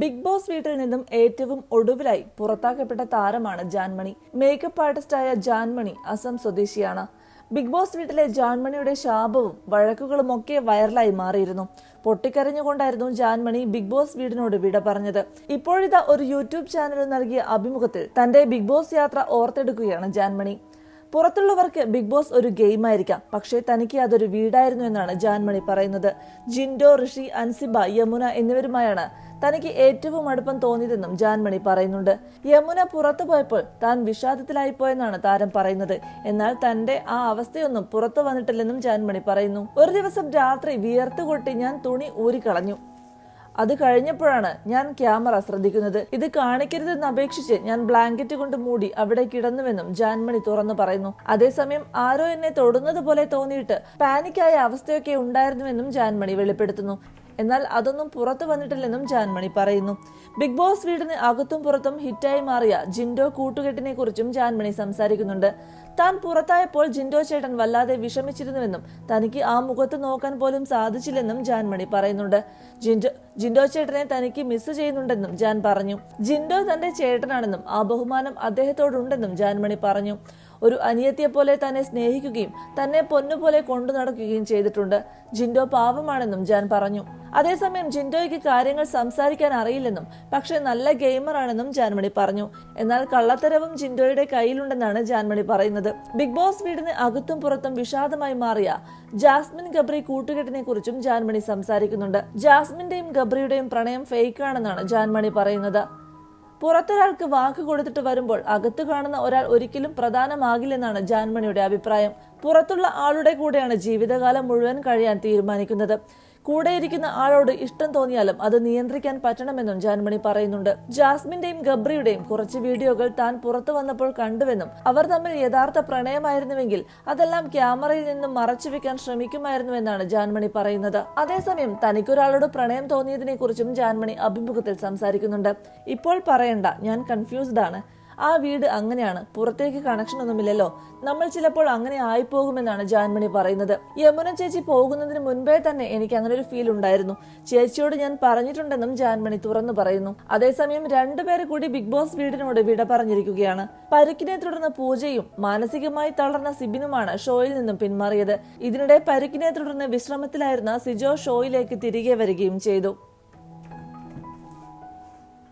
Big boss വീട്ടിൽ നിന്നും ഏറ്റവും ഒടുവിലായി പുറത്താക്കപ്പെട്ട താരമാണ് ജാൻമണി. മേക്കപ്പ് ആർട്ടിസ്റ്റായ ജാൻമണി അസം സ്വദേശിയാണ്. ബിഗ് ബോസ് വീട്ടിലെ ജാൻമണിയുടെ ശാപവും വഴക്കുകളും ഒക്കെ വൈറലായി മാറിയിരുന്നു. പൊട്ടിക്കരഞ്ഞുകൊണ്ടായിരുന്നു ജാൻമണി ബിഗ് ബോസ് വീടിനോട് വിട പറഞ്ഞത്. ഇപ്പോഴിതാ ഒരു യൂട്യൂബ് ചാനലിൽ നൽകിയ അഭിമുഖത്തിൽ തന്റെ ബിഗ് ബോസ് യാത്ര ഓർത്തെടുക്കുകയാണ് ജാൻമണി. പുറത്തുള്ളവർക്ക് ബിഗ് ബോസ് ഒരു ഗെയിമായിരിക്കാം പക്ഷേ തനിക്ക് അതൊരു വീടായിരുന്നു എന്നാണ് ജാൻമണി പറയുന്നത്. ജിൻഡോ ഋഷി അൻസിബ യമുന എന്നിവരുമായാണ് തനിക്ക് ഏറ്റവും അടുപ്പം തോന്നിയതെന്നും ജാൻമണി പറയുന്നുണ്ട്. യമുന പുറത്തു പോയപ്പോൾ താൻ വിഷാദത്തിലായിപ്പോയെന്നാണ് താരം പറയുന്നത്. എന്നാൽ തന്റെ ആ അവസ്ഥയൊന്നും പുറത്തു വന്നിട്ടില്ലെന്നും ജാൻമണി പറയുന്നു. ഒരു ദിവസം രാത്രി വിയർത്തുകൊട്ടി ഞാൻ തുണി ഊരിക്കളഞ്ഞു. അത് കഴിഞ്ഞപ്പോഴാണ് ഞാൻ ക്യാമറ ശ്രദ്ധിക്കുന്നത്. ഇത് കാണിക്കരുതെന്ന് അപേക്ഷിച്ച് ഞാൻ ബ്ലാങ്കറ്റ് കൊണ്ട് മൂടി അവിടെ കിടന്നുവെന്നും ജാൻമണി തുറന്നു പറയുന്നു. അതേസമയം ആരോ എന്നെ തൊടുന്നത് പോലെ തോന്നിയിട്ട് പാനിക്കായ അവസ്ഥയൊക്കെ ഉണ്ടായിരുന്നുവെന്നും ജാൻമണി വെളിപ്പെടുത്തുന്നു. എന്നാൽ അതൊന്നും പുറത്തു വന്നിട്ടില്ലെന്നും ജാൻമണി പറയുന്നു. ബിഗ് ബോസ് വീടിന് അകത്തും പുറത്തും ഹിറ്റായി മാറിയ ജിൻഡോ കൂട്ടുകെട്ടിനെ കുറിച്ചും ജാൻമണി സംസാരിക്കുന്നുണ്ട്. താൻ പുറത്തായപ്പോൾ ജിൻഡോ ചേട്ടൻ വല്ലാതെ വിഷമിച്ചിരുന്നുവെന്നും തനിക്ക് ആ മുഖത്ത് നോക്കാൻ പോലും സാധിച്ചില്ലെന്നും ജാൻമണി പറയുന്നുണ്ട്. ജിൻഡോ ജിൻഡോ ചേട്ടനെ തനിക്ക് മിസ് ചെയ്യുന്നുണ്ടെന്നും ജാൻ പറഞ്ഞു. ജിൻഡോ തന്റെ ചേട്ടനാണെന്നും ആ ബഹുമാനം അദ്ദേഹത്തോടുണ്ടെന്നും ജാൻമണി പറഞ്ഞു. ഒരു അനിയത്തിയെ പോലെ തന്നെ സ്നേഹിക്കുകയും തന്നെ പൊന്നുപോലെ കൊണ്ടു നടക്കുകയും ചെയ്തിട്ടുണ്ട്. ജിൻഡോ പാവമാണെന്നും ജാൻ പറഞ്ഞു. അതേസമയം ജിൻഡോയ്ക്ക് കാര്യങ്ങൾ സംസാരിക്കാൻ അറിയില്ലെന്നും പക്ഷെ നല്ല ഗെയിമറാണെന്നും ജാൻമണി പറഞ്ഞു. എന്നാൽ കള്ളത്തരവും ജിൻഡോയുടെ കയ്യിലുണ്ടെന്നാണ് ജാൻമണി പറയുന്നത്. ബിഗ് ബോസ് വീടിന് അകത്തും പുറത്തും വിഷാദമായി മാറിയ ജാസ്മിൻ ഗബ്രി കൂട്ടുകെട്ടിനെ കുറിച്ചും ജാൻമണി സംസാരിക്കുന്നുണ്ട്. ജാസ്മിന്റെയും ഗബ്രിയുടെയും പ്രണയം ഫേക്ക് ആണെന്നാണ് ജാൻമണി പറയുന്നത്. പുറത്തൊരാൾക്ക് വാക്ക് കൊടുത്തിട്ട് വരുമ്പോൾ അകത്ത് കാണുന്ന ഒരാൾ ഒരിക്കലും പ്രധാനമാകില്ലെന്നാണ് ജാൻമണിയുടെ അഭിപ്രായം. പുറത്തുള്ള ആളുടെ കൂടെയാണ് ജീവിതകാലം മുഴുവൻ കഴിയാൻ തീരുമാനിക്കുന്നത്. കൂടെയിരിക്കുന്ന ആളോട് ഇഷ്ടം തോന്നിയാലും അത് നിയന്ത്രിക്കാൻ പറ്റണമെന്നും ജാൻമണി പറയുന്നുണ്ട്. ജാസ്മിന്റെയും ഗബ്രിയുടെയും കുറച്ച് വീഡിയോകൾ താൻ പുറത്തു വന്നപ്പോൾ കണ്ടുവെന്നും അവർ തമ്മിൽ യഥാർത്ഥ പ്രണയമായിരുന്നുവെങ്കിൽ അതെല്ലാം ക്യാമറയിൽ നിന്നും മറച്ചുവെക്കാൻ ശ്രമിക്കുമായിരുന്നുവെന്നാണ് ജാൻമണി പറയുന്നത്. അതേസമയം തനിക്കൊരാളോട് പ്രണയം തോന്നിയതിനെ കുറിച്ചും ജാൻമണി അഭിമുഖത്തിൽ സംസാരിക്കുന്നുണ്ട്. ഇപ്പോൾ പറയണ്ട ഞാൻ കൺഫ്യൂസ്ഡ് ആണ്. ആ വീട് അങ്ങനെയാണ്. പുറത്തേക്ക് കണക്ഷൻ ഒന്നുമില്ലല്ലോ. നമ്മൾ ചിലപ്പോൾ അങ്ങനെ ആയി ആയിപ്പോകുമെന്നാണ് ജാൻമണി പറയുന്നത്. യമുന ചേച്ചി പോകുന്നതിന് മുൻപേ തന്നെ എനിക്ക് അങ്ങനെ ഒരു ഫീൽ ഉണ്ടായിരുന്നു. ചേച്ചിയോട് ഞാൻ പറഞ്ഞിട്ടുണ്ടെന്നും ജാൻമണി തുറന്നു പറയുന്നു. അതേസമയം രണ്ടുപേരെ കൂടി ബിഗ് ബോസ് വീടിനോട് വിട പറഞ്ഞിരിക്കുകയാണ്. പരുക്കിനെ തുടർന്ന് പൂജയും മാനസികമായി തളർന്ന സിബിനുമാണ് ഷോയിൽ നിന്നും പിന്മാറിയത്. ഇതിനിടെ പരുക്കിനെ തുടർന്ന് വിശ്രമത്തിലായിരുന്ന സിജോ ഷോയിലേക്ക് തിരികെ വരികയും ചെയ്തു.